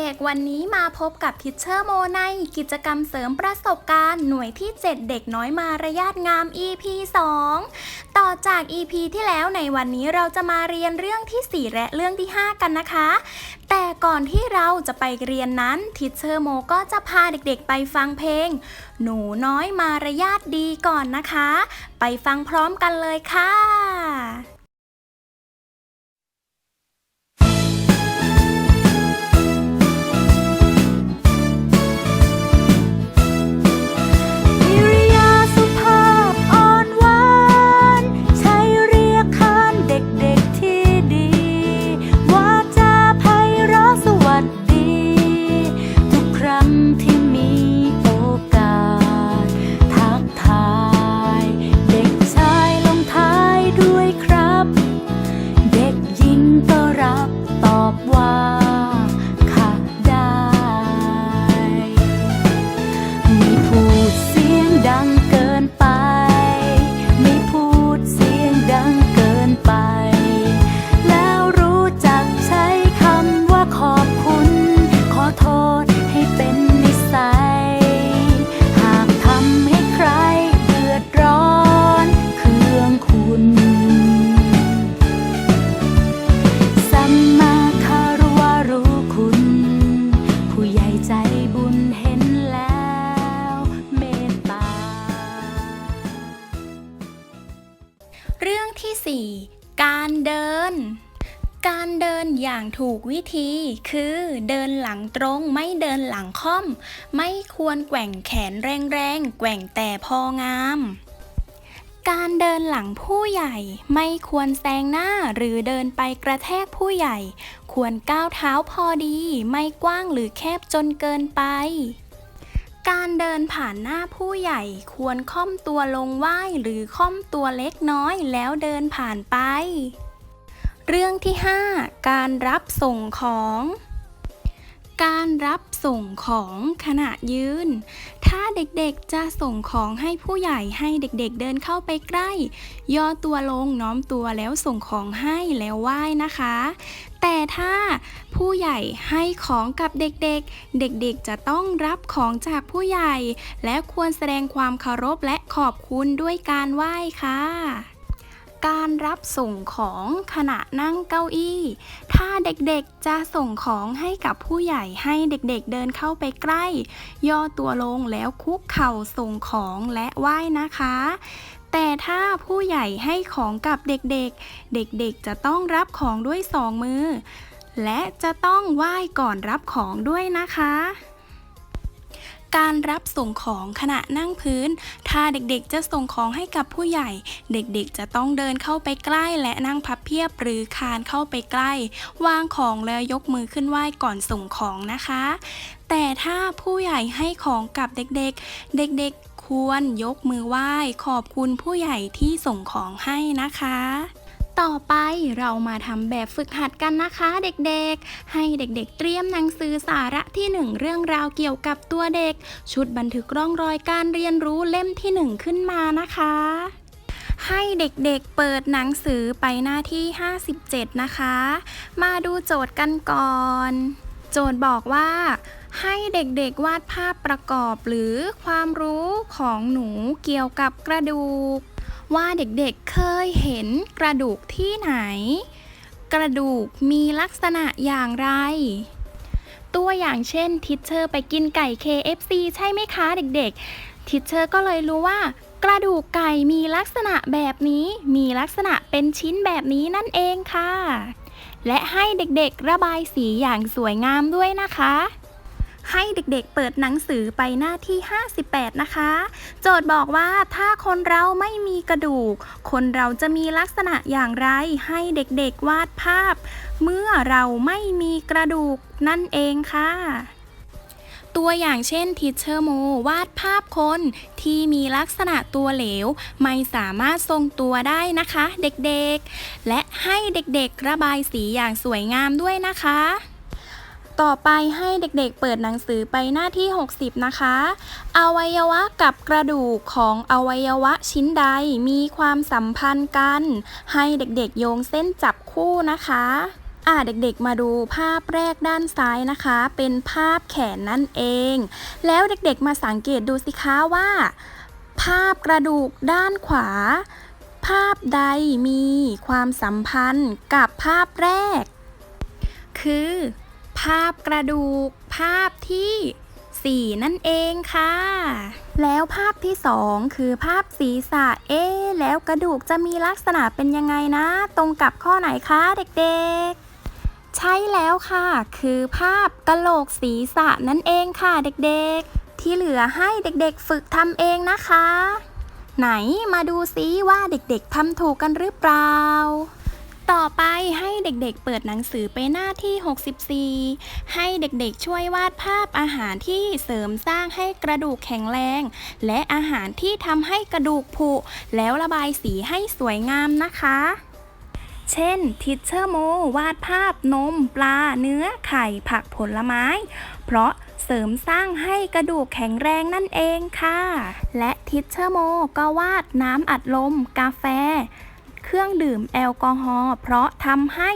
ด็กๆ วันนี้มาพบกับทิชเชอร์โมในกิจกรรมเสริมประสบการณ์หน่วยที่ 7 เด็กน้อยมารยาทงาม EP 2 ต่อจาก EP ที่แล้วในวันนี้เราจะมาเรียนเรื่องที่ 4 และเรื่องที่ 5 กันนะคะ แต่ก่อนที่เราจะไปเรียนนั้นทิชเชอร์โมก็จะพาเด็กๆ ไปฟังเพลง หนูน้อยมารยาทดีก่อนนะคะ ไปฟังพร้อมกันเลยค่ะ 4 การเดิน การเดินอย่างถูกวิธี คือเดินหลังตรงไม่เดินหลังค่อม ไม่ควรแกว่งแขนแรงๆ แกว่งแต่พองาม การเดินหลังผู้ใหญ่ ไม่ควรแซงหน้าหรือเดินไปกระแทกผู้ใหญ่ ควรก้าวเท้าพอดี ไม่กว้างหรือแคบจนเกินไป การเดินผ่านหน้าผู้ใหญ่ควรค่อมตัวลงไหว้หรือค่อมตัวเล็กน้อยแล้วเดินผ่านไป เรื่องที่ 5 การรับส่งของ การรับ ส่งของขณะยืน ถ้าเด็กๆจะส่งของให้ผู้ใหญ่ให้เด็กๆเดินเข้าไปใกล้ ย่อตัวลงน้อมตัวแล้วส่งของให้แล้วไหว้นะคะ แต่ถ้าผู้ใหญ่ให้ของกับเด็กๆ เด็กๆจะต้องรับของจากผู้ใหญ่ และควรแสดงความเคารพและขอบคุณด้วยการไหว้ค่ะ การรับส่งของขณะนั่งเก้าอี้ ถ้าเด็กๆจะส่งของให้กับผู้ใหญ่ให้เด็กๆเดินเข้าไปใกล้ ย่อตัวลงแล้วคุกเข่าส่งของและไหว้นะคะ แต่ถ้าผู้ใหญ่ให้ของกับเด็กๆ เด็กๆจะต้องรับของด้วยสองมือ และจะต้องไหว้ก่อนรับของด้วยนะคะ การรับส่งของขณะนั่งพื้น ถ้าเด็กๆจะส่งของให้กับผู้ใหญ่ เด็กๆจะต้องเดินเข้าไปใกล้และนั่งพับเพียบหรือคานเข้าไปใกล้ วางของแล้วยกมือขึ้นไหว้ก่อนส่งของนะคะ แต่ถ้าผู้ใหญ่ให้ของกับเด็กๆ เด็กๆควรยกมือไหว้ขอบคุณผู้ใหญ่ที่ส่งของให้นะคะ ต่อไปเรามาทำแบบฝึกหัดกันนะคะเด็กๆ ให้เด็กๆ เตรียมหนังสือสาระที่ 1 เรื่องราวเกี่ยวกับตัวเด็ก ชุดบันทึกร่องรอยการเรียนรู้เล่มที่ 1 ขึ้นมานะคะ ให้เด็กๆเปิดหนังสือไปหน้าที่ 57 นะคะ มาดูโจทย์กันก่อน โจทย์บอกว่าให้เด็กๆวาดภาพประกอบหรือความรู้ของหนูเกี่ยวกับกระดูก ว่าเด็กๆเคยเห็นกระดูกที่ไหน กระดูกมีลักษณะอย่างไร ตัวอย่างเช่นทิชเชอร์ไปกินไก่ KFC ใช่ไหมคะเด็กๆ ทิชเชอร์ก็เลยรู้ว่ากระดูกไก่มีลักษณะแบบนี้ มีลักษณะเป็นชิ้นแบบนี้นั่นเองค่ะ และให้เด็กๆระบายสีอย่างสวยงามด้วยนะคะ ให้เด็กๆ เปิดหนังสือไปหน้าที่ 58 นะคะ โจทย์บอกว่าถ้าคนเราไม่มีกระดูก คนเราจะมีลักษณะอย่างไร ให้เด็กๆวาดภาพ เมื่อเราไม่มีกระดูกนั่นเองค่ะตัวอย่างเช่นทิชเชอร์โมวาดภาพคนที่มีลักษณะตัวเหลว ไม่สามารถทรงตัวได้นะคะ เด็กๆ และให้เด็กๆ ระบายสีอย่างสวยงามด้วยนะคะ ต่อไปให้เด็กๆเปิดหนังสือไปหน้าที่ 60 นะคะ อวัยวะกับกระดูกของอวัยวะชิ้นใดมีความสัมพันธ์กัน ให้เด็กๆโยงเส้นจับคู่นะคะอ่าเด็กๆมาดูภาพแรกด้านซ้ายนะคะ เป็นภาพแขนนั่นเอง แล้วเด็กๆมาสังเกตดูสิคะว่า ภาพกระดูกด้านขวา ภาพใดมีความสัมพันธ์กับภาพแรก คือ ภาพกระดูก ภาพที่ 4 นั่นเองค่ะ แล้วภาพที่ 2 คือภาพศีรษะ เอ๊แล้วกระดูกจะมีลักษณะเป็นยังไงนะ ตรงกับข้อไหนคะเด็กๆ ใช่แล้วค่ะ คือภาพกะโหลกศีรษะนั่นเองค่ะเด็กๆ ที่เหลือให้เด็กๆฝึกทำเองนะคะ ไหนมาดูซิว่าเด็กๆทำถูกกันหรือเปล่า ต่อไปให้เด็กๆเปิดหนังสือไปหน้าที่ 64 ให้เด็กๆช่วยวาดภาพอาหารที่เสริมสร้างให้กระดูกแข็งแรง และอาหารที่ทำให้กระดูกผุ แล้วระบายสีให้สวยงามนะคะ เช่น ทิชเชอร์โมวาดภาพนม ปลา เนื้อ ไข่ ผักผลไม้ เพราะเสริมสร้างให้กระดูกแข็งแรงนั่นเองค่ะ และทิชเชอร์โมก็วาดน้ำอัดลม กาแฟ รื่องดื่มแอลกอฮอล์เพราะทำให้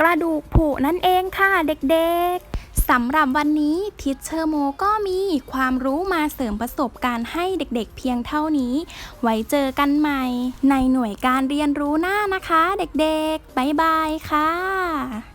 กระดูกผุนั่นเองค่ะเด็กๆสำหรับวันนี้ทิชเชอร์โมก็มีความรู้มาเสริมประสบการณ์ให้เด็กๆเพียงเท่านี้ ไว้เจอกันใหม่ ในหน่วยการเรียนรู้หน้านะคะ เด็กๆ บ๊ายบายค่ะ